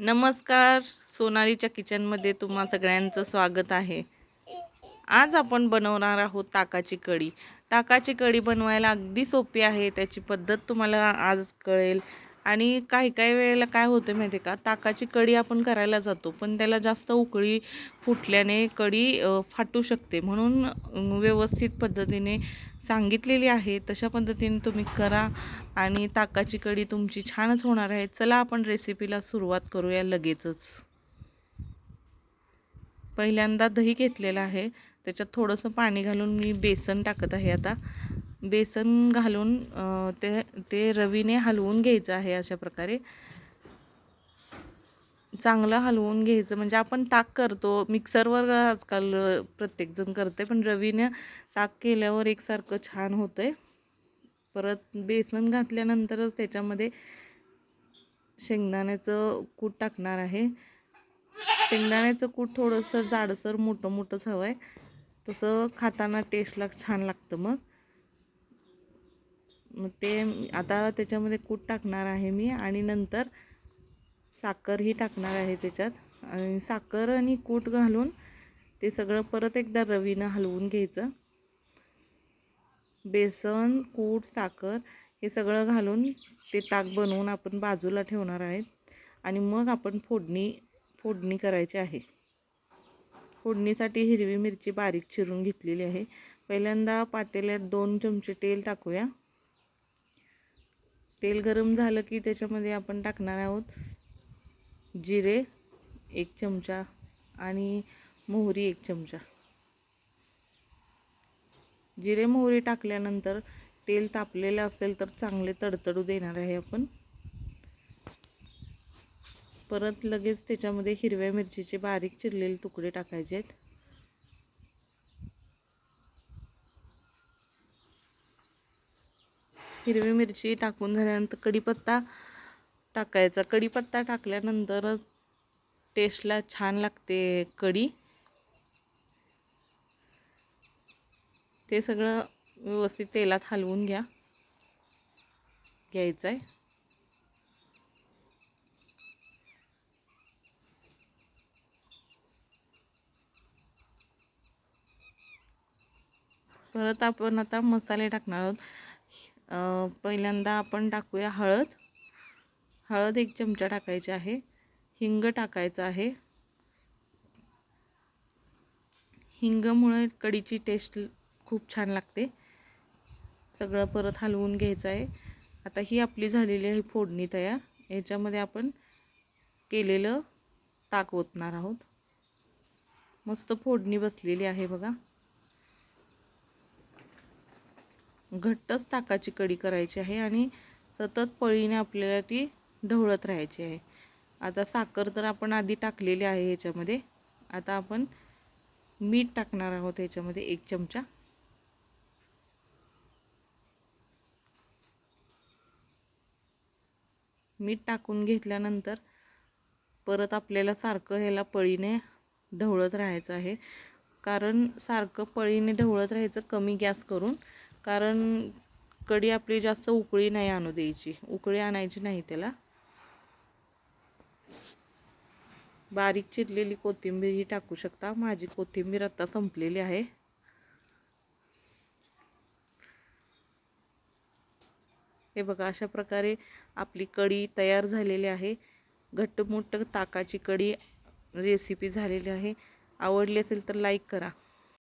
नमस्कार सोनालीच्या किचनमध्ये तुम्हा सगळ्यांचं स्वागत आहे. आज आपण बनवणार आहोत ताकाची कढी. ताकाची कढी बनवायला अगदी सोपी आहे त्याची पद्धत तुम्हाला आज कळेल. आणि काही काही वेळेला काय होतं माहिती आहे का ताकाची कढी आपण करायला जातो पण त्याला जास्त उकळी फुटल्याने कढी फाटू शकते. म्हणून व्यवस्थित पद्धतीने सांगितलेली आहे तशा पद्धतीने तुम्ही करा आणि ताकाची कढी तुमची छानच होणार आहे. चला आपण रेसिपीला सुरुवात करूया लगेचच. पहिल्यांदा दही घेतलेलं आहे त्याच्यात थोडंसं पाणी घालून मी बेसन टाकत आहे आता. बेसन घालून ते ते रवीने हलवून घ्यायचं आहे अशा प्रकारे. चांगलं हलवून घ्यायचं म्हणजे आपण ताक करतो. मिक्सरवर आजकाल प्रत्येकजण करते पण रवीने ताक केल्यावर एकसारखं छान होतं आहे परत बेसन घातल्यानंतरच त्याच्यामध्ये शेंगदाण्याचं कूट टाकणार आहे. शेंगदाण्याचं कूट थोडंसं जाडसर मोठं मोठंच हवं आहे तसं खाताना टेस्टला छान लागतं मग. मग ते आता त्याच्यामध्ये कूट टाकणार आहे मी आणि नंतर साखरही टाकणार आहे त्याच्यात. आणि साखर आणि कूट घालून ते सगळं परत एकदा रवीनं हलवून घ्यायचं. बेसन कूट साखर हे सगळं घालून ते ताक बनवून आपण बाजूला ठेवणार आहेत. आणि मग आपण फोडणी फोडणी करायची आहे. फोडणीसाठी हिरवी मिरची बारीक चिरून घेतलेली आहे. पहिल्यांदा पातेल्यात दोन चमचे तेल टाकूया. तेल गरम झालं की त्याच्यामध्ये आपण टाकणार आहोत जिरे एक चमचा आणि मोहरी एक चमचा. जिरे मोहरी टाकल्यानंतर तेल तापलेलं असेल तर चांगले तडतडू देणार आहे आपण. परत लगेच त्याच्यामध्ये हिरव्या मिरचीचे बारीक चिरलेले तुकडे टाकायचे आहेत. हिरवी मिरची टाकून झाल्यानंतर कढीपत्ता टाकायचा. कढीपत्ता टाकल्यानंतर टेस्टला छान लागते कढी. ते सगळं व्यवस्थित तेलात हलवून घ्या. घ्यायचं आहे परत आपण आता मसाले टाकणार आहोत. पहिल्यांदा आपण टाकूया हळद. हळद एक चमचा टाकायची आहे. हिंग टाकायचं आहे. हिंगमुळे कढीची टेस्ट खूप छान लागते. सगळं परत हलवून घ्यायचं आहे. आता ही आपली झालेली आहे फोडणी तयार. याच्यामध्ये आपण केलेलं ताक ओतणार आहोत. मस्त फोडणी बसलेली आहे बघा. घट्टच ताकाची कडी करायची आहे आणि सतत पळीने आपल्याला ती ढवळत राहायची आहे. आता साखर तर आपण आधी टाकलेली आहे ह्याच्यामध्ये. आता आपण मीठ टाकणार आहोत ह्याच्यामध्ये एक चमचा. मीठ टाकून घेतल्यानंतर परत आपल्याला सारखं ह्याला पळीने ढवळत राहायचं आहे. कारण सारखं पळीने ढवळत राहायचं कमी गॅस करून कारण कढी आपली जास्त उकळी नाही आणू द्यायची. उकळी आणायची नाही त्याला. बारीक चिरलेली कोथिंबीर ही टाकू शकता. माझी कोथिंबीर आता संपलेली आहे. हे बघा अशा प्रकारे आपली कढी तयार झालेली आहे. घट्टमुट्ट ताकाची कढी रेसिपी झालेली आहे. आवडली असेल तर लाईक करा.